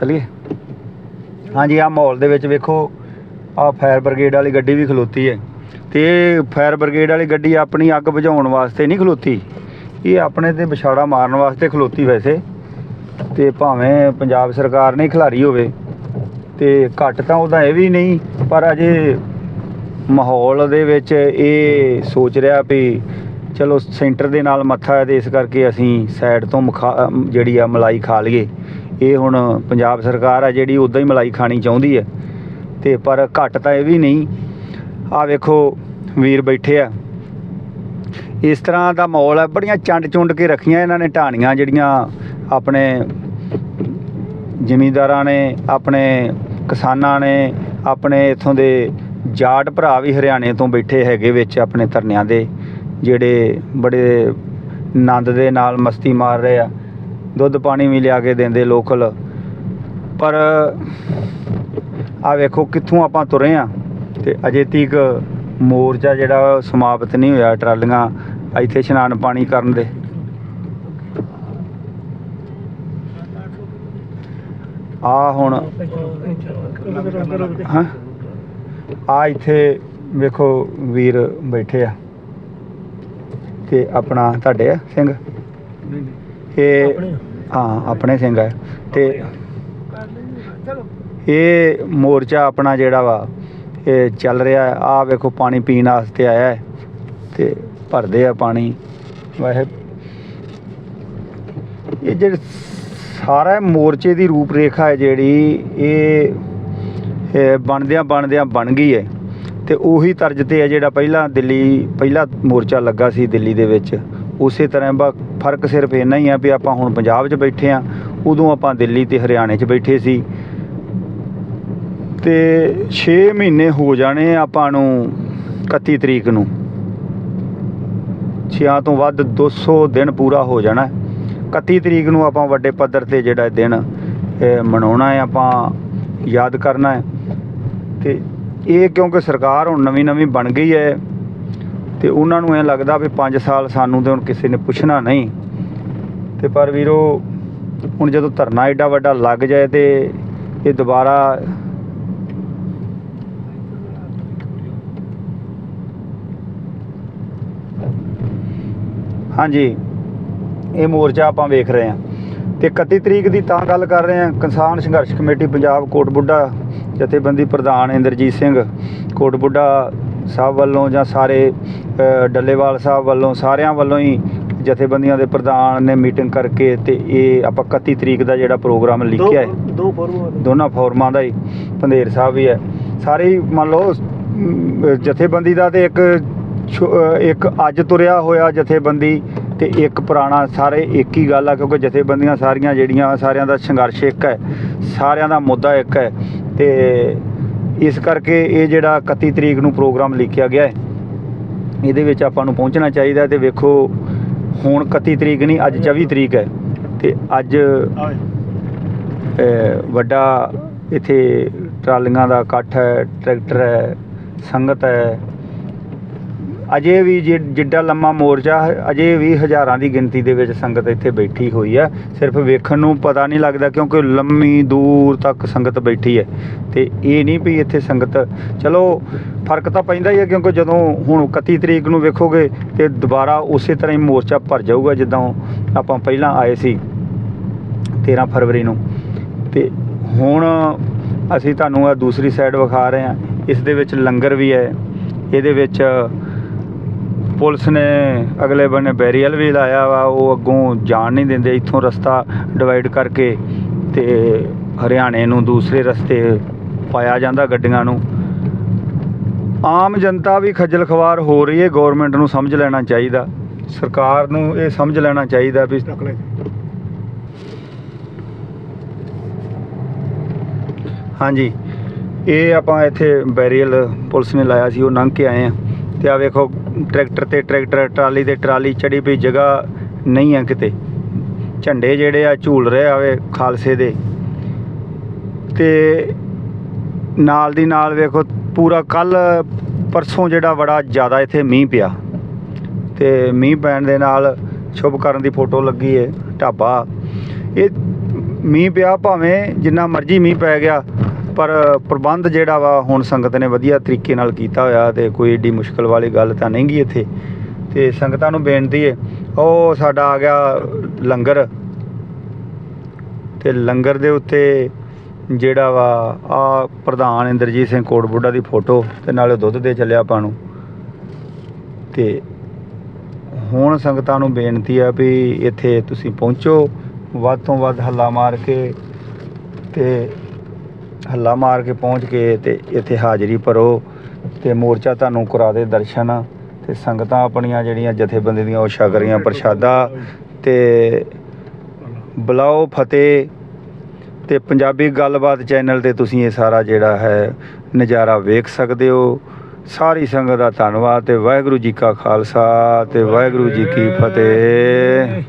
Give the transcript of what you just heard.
ਚਲਿਏ? ਹਾਂਜੀ ਆ ਮਾਹੌਲ ਦੇ ਵਿੱਚ ਵੇਖੋ ਆ ਫਾਇਰ ਬ੍ਰਿਗੇਡ ਵਾਲੀ ਗੱਡੀ ਵੀ ਖਲੋਤੀ ਹੈ। ਤੇ ਇਹ ਫਾਇਰ ਬ੍ਰਿਗੇਡ ਵਾਲੀ ਗੱਡੀ ਆਪਣੀ ਅੱਗ ਬੁਝਾਉਣ ਵਾਸਤੇ ਨਹੀਂ ਖਲੋਤੀ। ਇਹ ਆਪਣੇ ਤੇ ਵਿਛਾੜਾ ਮਾਰਨ ਵਾਸਤੇ ਖਲੋਤੀ ਵੈਸੇ। ਤੇ ਭਾਵੇਂ ਪੰਜਾਬ ਸਰਕਾਰ ਨੇ ਖਿਲਾਰੀ ਹੋਵੇ, ਤੇ ਘੱਟ ਤਾਂ ਉਹਦਾ ਇਹ ਵੀ ਨਹੀਂ, ਪਰ ਅਜੇ ਮਾਹੌਲ ਦੇ ਵਿੱਚ ਇਹ ਸੋਚ ਰਿਹਾ ਵੀ ਚਲੋ, ਸੈਂਟਰ ਦੇ ਨਾਲ ਮੱਥਾ ਹੈ ਤੇ ਇਸ ਕਰਕੇ ਅਸੀਂ ਸਾਈਡ ਤੋਂ ਮਖਾ- ਜਿਹੜੀ ਆ ਮਲਾਈ ਖਾ ਲਈਏ। ਇਹ ਹੁਣ ਪੰਜਾਬ ਸਰਕਾਰ ਆ ਜਿਹੜੀ ਉਦਾਂ ਹੀ ਮਲਾਈ ਖਾਣੀ ਚਾਹੁੰਦੀ ਹੈ ਤੇ ਪਰ ਘੱਟ ਤਾਂ ਇਹ ਵੀ ਨਹੀਂ। ਆ ਵੇਖੋ ਵੀਰ ਬੈਠੇ ਆ। ਇਸ ਤਰ੍ਹਾਂ ਦਾ ਮਾਹੌਲ ਹੈ ਬੜੀਆਂ ਚੰਡ ਚੁੰਡ ਕੇ ਰੱਖੀਆਂ ਇਹਨਾਂ ਨੇ ਢਾਣੀਆਂ ਜਿਹੜੀਆਂ ਆਪਣੇ ਜ਼ਿਮੀਂਦਾਰਾਂ ਨੇ, ਆਪਣੇ ਕਿਸਾਨਾਂ ਨੇ, ਆਪਣੇ ਇਥੋਂ ਦੇ ਜਾਟ ਭਰਾ ਵੀ ਹਰਿਆਣੇ ਤੋਂ ਬੈਠੇ ਹੈਗੇ ਵਿੱਚ ਆਪਣੇ ਧਰਨਿਆਂ ਦੇ, ਜਿਹੜੇ ਬੜੇ ਆਨੰਦ ਦੇ ਨਾਲ ਮਸਤੀ ਮਾਰ ਰਹੇ ਆ। ਦੁੱਧ ਪਾਣੀ ਵੀ ਲਿਆ ਕੇ ਦਿੰਦੇ ਲੋਕਲ ਪਰ ਆ ਵੇਖੋ ਕਿੱਥੋਂ ਆਪਾਂ ਤੁਰੇ ਆ ਤੇ ਅਜੇ ਤੀਕ ਮੋਰਚਾ ਜਿਹੜਾ ਸਮਾਪਤ ਨਹੀਂ ਹੋਇਆ ਟਰਾਲੀਆਂ ਇੱਥੇ ਇਸ਼ਨਾਨ ਪਾਣੀ ਕਰਨ ਦੇ। ਆ ਹੁਣ ਹਾਂ? ਆ ਇੱਥੇ ਵੇਖੋ ਵੀਰ ਬੈਠੇ ਆ। ਤੇ ਆਪਣਾ ਤੁਹਾਡੇ ਆ ਸਿੰਘ? ਇਹ ਹਾਂ, ਆਪਣੇ ਸਿੰਘ ਹੈ। ਤੇ ਇਹ ਮੋਰਚਾ ਆਪਣਾ ਜਿਹੜਾ ਵਾ, ਇਹ ਚੱਲ ਰਿਹਾ ਆ ਵੇਖੋ, ਪਾਣੀ ਪੀਣ ਵਾਸਤੇ ਆਇਆ ਹੈ ਤੇ ਭਰਦੇ ਆ ਪਾਣੀ। ਵੈਸੇ ਇਹ ਜਿਹੜੇ ਸਾਰਾ ਮੋਰਚੇ ਦੀ ਰੂਪ ਰੇਖਾ ਹੈ ਜਿਹੜੀ, ਇਹ ਇਹ ਬਣਦਿਆਂ ਬਣਦਿਆਂ ਬਣ ਗਈ ਹੈ। ਤੇ ਉਹੀ ਤਰਜ਼ ਤੇ ਹੈ ਜਿਹੜਾ ਪਹਿਲਾਂ ਦਿੱਲੀ, ਪਹਿਲਾ ਮੋਰਚਾ ਲੱਗਾ ਸੀ ਦਿੱਲੀ ਦੇ ਵਿੱਚ। ਉਸੇ ਤਰ੍ਹਾਂ ਬਾ ਫ਼ਰਕ ਸਿਰਫ ਇੰਨਾ ਹੀ ਆ ਵੀ ਆਪਾਂ ਹੁਣ ਪੰਜਾਬ 'ਚ ਬੈਠੇ ਆ, ਉਦੋਂ ਆਪਾਂ ਦਿੱਲੀ ਤੇ ਹਰਿਆਣੇ 'ਚ ਬੈਠੇ ਸੀ। ਤੇ 6 ਮਹੀਨੇ ਹੋ ਜਾਣੇ ਆਪਾਂ ਨੂੰ 31 ਤਰੀਕ ਨੂੰ। ਛਿਆਂ ਤੋਂ ਵੱਧ 200 ਦਿਨ ਪੂਰਾ ਹੋ ਜਾਣਾ। ਹੈ। 31 ਤਰੀਕ ਨੂੰ ਆਪਾਂ ਵੱਡੇ ਪੱਧਰ ਤੇ ਜਿਹੜਾ ਦਿਨ ਮਨਾਉਣਾ ਹੈ, ਆਪਾਂ ਯਾਦ ਕਰਨਾ ਹੈ। ਤੇ ਇਹ ਕਿਉਂਕਿ ਸਰਕਾਰ ਹੁਣ ਨਵੀਂ ਨਵੀਂ ਬਣ ਗਈ ਹੈ ਤੇ ਉਹਨਾਂ ਨੂੰ ਐ ਲੱਗਦਾ ਵੀ 5 ਸਾਲ ਸਾਨੂੰ ਤੇ ਹੁਣ ਕਿਸੇ ਨੇ ਪੁੱਛਣਾ ਨਹੀਂ। ਤੇ ਪਰ ਵੀਰੋ, ਹੁਣ ਜਦੋਂ ਧਰਨਾ ਐਡਾ ਵੱਡਾ ਲੱਗ ਜਾਏ ਤੇ ਇਹ ਦੁਬਾਰਾ ਹਾਂਜੀ, ਇਹ ਮੋਰਚਾ ਆਪਾਂ ਵੇਖ ਰਹੇ ਹਾਂ। ਤੇ 31 ਤਰੀਕ ਦੀ ਤਾਂ ਗੱਲ ਕਰ ਰਹੇ ਹਾਂ, ਕਿਸਾਨ ਸੰਘਰਸ਼ ਕਮੇਟੀ ਪੰਜਾਬ ਕੋਟ ਬੁੱਢਾ ਜਥੇਬੰਦੀ ਪ੍ਰਧਾਨ ਇੰਦਰਜੀਤ ਸਿੰਘ ਕੋਟ ਬੁੱਢਾ ਸਾਹਿਬ ਵੱਲੋਂ ਜਾਂ ਸਾਰੇ ਡੱਲੇਵਾਲ ਸਾਹਿਬ ਵੱਲੋਂ ਸਾਰਿਆਂ ਵੱਲੋਂ ਹੀ ਜਥੇਬੰਦੀਆਂ ਦੇ ਪ੍ਰਧਾਨ ਨੇ ਮੀਟਿੰਗ ਕਰਕੇ ਤੇ ਇਹ ਆਪਾਂ 31 ਤਰੀਕ ਦਾ ਜਿਹੜਾ ਪ੍ਰੋਗਰਾਮ ਲਿਖਿਆ ਹੈ। ਦੋ ਫੋਰਮ ਦੋਨਾਂ ਫੋਰਮਾਂ ਦਾ ਹੀ ਪੰਧੇਰ ਸਾਹਿਬ ਵੀ ਹੈ। ਸਾਰੇ ਮੰਨ ਲਓ ਜਥੇਬੰਦੀ ਦਾ ਤੇ ਇੱਕ ਇੱਕ ਅੱਜ ਤੁਰਿਆ ਹੋਇਆ ਜਥੇਬੰਦੀ ਤੇ ਇੱਕ ਪੁਰਾਣਾ ਸਾਰੇ ਇੱਕ ਹੀ ਗੱਲ ਆ ਕਿਉਂਕਿ ਜਥੇਬੰਦੀਆਂ ਸਾਰੀਆਂ ਜਿਹੜੀਆਂ ਸਾਰਿਆਂ ਦਾ ਸੰਘਰਸ਼ ਇੱਕ ਹੈ ਸਾਰਿਆਂ ਦਾ ਮੁੱਦਾ ਇੱਕ ਹੈ ਤੇ ਇਸ ਕਰਕੇ ਇਹ ਜਿਹੜਾ 31 ਤਰੀਕ ਨੂੰ ਪ੍ਰੋਗਰਾਮ ਲਿਖਿਆ ਗਿਆ ਹੈ। ਇਹਦੇ ਵਿੱਚ ਆਪਾਂ ਨੂੰ ਪਹੁੰਚਣਾ ਚਾਹੀਦਾ ਤੇ ਵੇਖੋ ਹੁਣ 31 ਤਰੀਕ ਨਹੀਂ ਅੱਜ 24 ਤਰੀਕ ਹੈ ਤੇ ਅੱਜ ਵੱਡਾ ਇੱਥੇ ਟਰਾਲੀਆਂ ਦਾ ਇਕੱਠ ਹੈ ਟਰੈਕਟਰ ਹੈ ਸੰਗਤ ਹੈ। ਅਜੇ ਵੀ ਜਿ- ਜਿੱਡਾ ਲੰਮਾ ਮੋਰਚਾ ਅਜੇ ਵੀ ਹਜ਼ਾਰਾਂ ਦੀ ਗਿਣਤੀ ਦੇ ਵਿੱਚ ਸੰਗਤ ਇੱਥੇ ਬੈਠੀ ਹੋਈ ਹੈ। ਸਿਰਫ ਵੇਖਣ ਨੂੰ ਪਤਾ ਨਹੀਂ ਲੱਗਦਾ ਕਿਉਂਕਿ ਲੰਮੀ ਦੂਰ ਤੱਕ ਸੰਗਤ ਬੈਠੀ ਹੈ। ਤੇ ਇਹ ਨਹੀਂ ਵੀ ਇੱਥੇ ਸੰਗਤ, ਚਲੋ ਫ਼ਰਕ ਤਾਂ ਪੈਂਦਾ ਹੀ ਹੈ ਕਿਉਂਕਿ ਜਦੋਂ ਹੁਣ 31 ਤਰੀਕ ਨੂੰ ਵੇਖੋਗੇ ਤੇ ਦੁਬਾਰਾ ਉਸੇ ਤਰ੍ਹਾਂ ਹੀ ਮੋਰਚਾ ਭਰ ਜਾਊਗਾ ਜਿੱਦਾਂ ਆਪਾਂ ਪਹਿਲਾਂ ਆਏ ਸੀ 13 ਫਰਵਰੀ ਨੂੰ। ਤੇ ਹੁਣ ਅਸੀਂ ਤੁਹਾਨੂੰ ਇਹ ਦੂਸਰੀ ਸਾਈਡ ਵਿਖਾ ਰਹੇ ਹਾਂ। ਇਸ ਦੇ ਵਿੱਚ ਲੰਗਰ ਵੀ ਹੈ। ਇਹਦੇ ਵਿੱਚ ਪੁਲਿਸ ਨੇ ਅਗਲੇ ਬੰਨੇ ਬੈਰੀਅਲ ਵੀ ਲਾਇਆ ਵਾ ਉਹ ਅੱਗੋਂ ਜਾਣ ਨਹੀਂ ਦਿੰਦੇ ਇੱਥੋਂ ਰਸਤਾ ਡਿਵਾਈਡ ਕਰਕੇ ਤੇ ਹਰਿਆਣੇ ਨੂੰ ਦੂਸਰੇ ਰਸਤੇ ਪਾਇਆ ਜਾਂਦਾ ਗੱਡੀਆਂ ਨੂੰ। ਆਮ ਜਨਤਾ ਵੀ ਖੱਜਲ ਖਵਾਰ ਹੋ ਰਹੀ ਹੈ ਗਵਰਨਮੈਂਟ ਨੂੰ ਸਮਝ ਲੈਣਾ ਚਾਹੀਦਾ। ਸਰਕਾਰ ਨੂੰ ਇਹ ਸਮਝ ਲੈਣਾ ਚਾਹੀਦਾ ਵੀ ਹਾਂਜੀ ਇਹ ਆਪਾਂ ਇੱਥੇ ਬੈਰੀਅਲ ਪੁਲਿਸ ਨੇ ਲਾਇਆ ਸੀ ਉਹ ਲੰਘ ਕੇ ਆਏ ਆ ਤੇ ਆ ਵੇਖੋ ਟਰੈਕਟਰ ਤੇ ਟਰੈਕਟਰ, ਟਰਾਲੀ ਤੇ ਟਰਾਲੀ ਚੜੀ ਪਈ ਜਗ੍ਹਾ ਨਹੀਂ ਆ ਕਿਤੇ। ਝੰਡੇ ਜਿਹੜੇ ਆ ਝੂਲ ਰਹੇ ਆਵੇ ਖਾਲਸੇ ਦੇ। ਤੇ ਨਾਲ ਦੀ ਨਾਲ ਵੇਖੋ, ਪੂਰਾ ਕੱਲ ਪਰਸੋਂ ਜਿਹੜਾ ਬੜਾ ਜ਼ਿਆਦਾ ਇੱਥੇ ਮੀਂਹ ਪਿਆ। ਤੇ ਮੀਂਹ ਪੈਣ ਦੇ ਨਾਲ ਸ਼ੁਭ ਕਰਨ ਦੀ ਫੋਟੋ ਲੱਗੀ ਹੈ ਢਾਬਾ। ਇਹ ਮੀਂਹ ਪਿਆ ਭਾਵੇਂ ਜਿੰਨਾ ਮਰਜ਼ੀ ਮੀਂਹ ਪੈ ਗਿਆ ਪਰ ਪ੍ਰਬੰਧ ਜਿਹੜਾ ਵਾ ਹੁਣ ਸੰਗਤ ਨੇ ਵਧੀਆ ਤਰੀਕੇ ਨਾਲ ਕੀਤਾ ਹੋਇਆ ਤੇ ਕੋਈ ਏਡੀ ਮੁਸ਼ਕਲ ਵਾਲੀ ਗੱਲ ਤਾਂ ਨਹੀਂ ਗੀ ਇੱਥੇ। ਤੇ ਸੰਗਤਾਂ ਨੂੰ ਬੇਨਤੀ ਹੈ ਉਹ ਸਾਡਾ ਆ ਗਿਆ ਲੰਗਰ। ਤੇ ਲੰਗਰ ਦੇ ਉੱਤੇ ਜਿਹੜਾ ਵਾ, ਆ ਪ੍ਰਧਾਨ ਇੰਦਰਜੀਤ ਸਿੰਘ ਕੋਟਬੁੱਢਾ ਦੀ ਫੋਟੋ ਤੇ ਨਾਲੇ ਦੁੱਧ ਦੇ ਚੱਲਿਆ ਆਪਾਂ ਨੂੰ। ਤੇ ਹੁਣ ਸੰਗਤਾਂ ਨੂੰ ਬੇਨਤੀ ਆ ਵੀ ਇੱਥੇ ਤੁਸੀਂ ਪਹੁੰਚੋ, ਵੱਧ ਤੋਂ ਵੱਧ ਹੱਲਾ ਮਾਰ ਕੇ ਤੇ ਹੱਲਾ ਮਾਰ ਕੇ ਪਹੁੰਚ ਕੇ ਤੇ ਇੱਥੇ ਹਾਜ਼ਰੀ ਭਰੋ ਤੇ ਮੋਰਚਾ ਤੁਹਾਨੂੰ ਕਰਾ ਦੇ ਦਰਸ਼ਨ ਤੇ ਸੰਗਤਾਂ ਆਪਣੀਆਂ ਜਿਹੜੀਆਂ ਜਥੇਬੰਦੀ ਦੀਆਂ ਉਹ ਛਕ ਰਹੀਆਂ ਪ੍ਰਸ਼ਾਦਾ ਤੇ ਬੁਲਾਓ ਫਤਿਹ ਤੇ ਪੰਜਾਬੀ ਗੱਲਬਾਤ ਚੈਨਲ ਤੇ ਤੁਸੀਂ ਇਹ ਸਾਰਾ ਜਿਹੜਾ ਹੈ ਨਜ਼ਾਰਾ ਵੇਖ ਸਕਦੇ ਹੋ। ਸਾਰੀ ਸੰਗਤ ਦਾ ਧੰਨਵਾਦ ਤੇ ਵਾਹਿਗੁਰੂ ਜੀ ਕਾ ਖਾਲਸਾ ਤੇ ਵਾਹਿਗੁਰੂ ਜੀ ਕੀ ਫਤਿਹ।